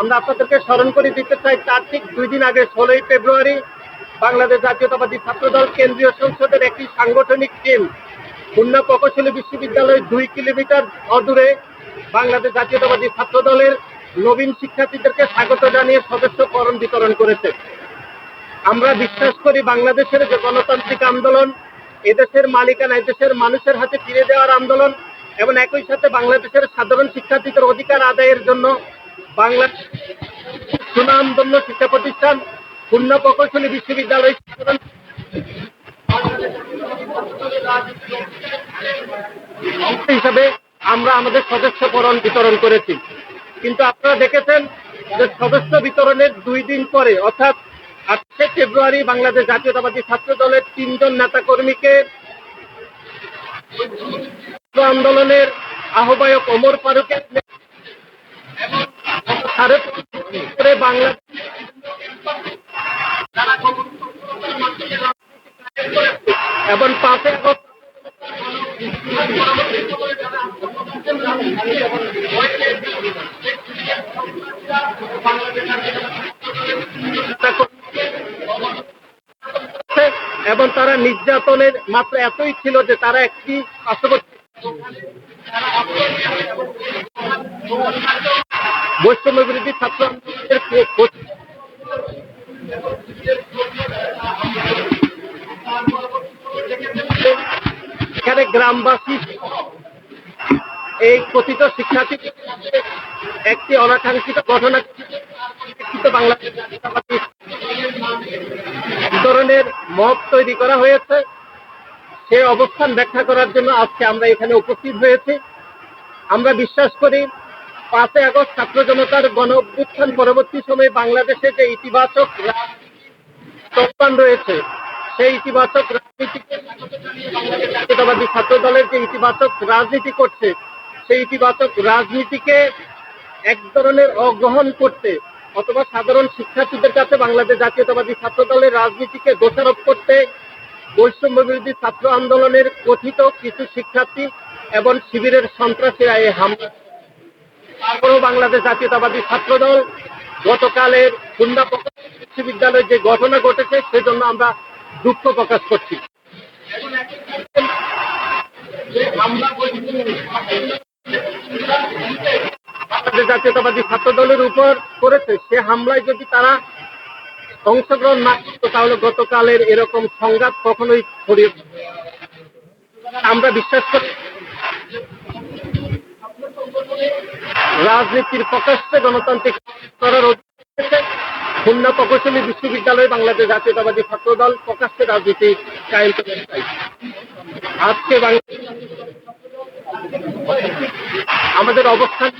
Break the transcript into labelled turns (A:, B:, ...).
A: আমরা আপনাদেরকে স্মরণ করে দিতে চাই, তার ঠিক দুই দিন আগে ষোলোই ফেব্রুয়ারি বাংলাদেশ জাতীয়তাবাদী ছাত্রদল কেন্দ্রীয় সংসদের একটি সাংগঠনিক টিম খুলনা প্রকৌশলী বিশ্ববিদ্যালয়ের দুই কিলোমিটার অদূরে বাংলাদেশ জাতীয়তাবাদী ছাত্রদলের নবীন শিক্ষার্থীদেরকে স্বাগত জানিয়ে সদস্যকরণ বিতরণ করেছে। আমরা বিশ্বাস করি বাংলাদেশের যে গণতান্ত্রিক আন্দোলন, এদেশের মালিকানা, এদেশের মানুষের হাতে ফিরে দেওয়ার আন্দোলন এবং একই সাথে বাংলাদেশের সাধারণ শিক্ষার্থীদের অধিকার আদায়ের জন্য বাংলা সুনামধন্য শিক্ষা প্রতিষ্ঠান খুলনা প্রকৌশলী বিশ্ববিদ্যালয় হিসাবে আমরা আমাদের সদস্যকরণ বিতরণ করেছি। কিন্তু আপনারা দেখেছেন যে সদস্য বিতরণের দুই দিন পরে, অর্থাৎ আটশে ফেব্রুয়ারি, বাংলাদেশ জাতীয়তাবাদী ছাত্র দলের তিনজন নেতাকর্মীকে ছাত্র আন্দোলনের আহ্বায়ক ওমর ফারুকের করে বাংলা। এবং পাঁচে আগস্ট এবং তারা নির্যাতনের মাত্র এতই ছিল যে তারা একটি পার্শ্ববর্তী বৈষম্য বিরোধী ছাত্র এখানে গ্রামবাসী, এই কথিত শিক্ষার্থী একটি অনাকাঙ্ক্ষিত ঘটনা বাংলাদেশ ধরনের মত তৈরি করা হয়েছে। সে অবস্থান ব্যাখ্যা করার জন্য আজকে আমরা এখানে উপস্থিত হয়েছি। আমরা বিশ্বাস করি পাঁচই আগস্ট ছাত্র জনতার গণ অভ্যুত্থান পরবর্তী সময়ে বাংলাদেশে যে ইতিবাচক চলমান রয়েছে, সেই ইতিবাচক রাজনীতিকে ছাত্র দলের যে ইতিবাচক রাজনীতি করছে, সেই ইতিবাচক রাজনীতিকে এক ধরনের অগ্রহণ করতে অথবা সাধারণ শিক্ষার্থীদের কাছে বাংলাদেশ জাতীয়তাবাদী ছাত্র দলের রাজনীতিকে দোষারোপ করতে বৈষম্য বিরোধী ছাত্র আন্দোলনের কথিত কিছু শিক্ষার্থী এবং শিবিরের সন্ত্রাসীরা এই হামলা তারপরেও বাংলাদেশ জাতীয়তাবাদী ছাত্র দল গতকালের খুলনা প্রকৌশল বিশ্ববিদ্যালয়ে যে ঘটনা ঘটেছে, সেজন্য আমরা দুঃখ প্রকাশ করছি। বাংলাদেশ জাতীয়তাবাদী ছাত্র দলের উপর করেছে, সে হামলায় যদি তারা অংশগ্রহণ না করতো, তাহলে গতকালের এরকম সংঘাত কখনোই ছড়িয়ে আমরা বিশ্বাস করি রাজনীতির প্রকাশ্যে গণতান্ত্রিক করার খুলনা প্রকৌশলী বিশ্ববিদ্যালয় বাংলাদেশ জাতীয়তাবাদী ছাত্র দল প্রকাশ্যে রাজনীতি কায়েম করে আজকে আমাদের অবস্থান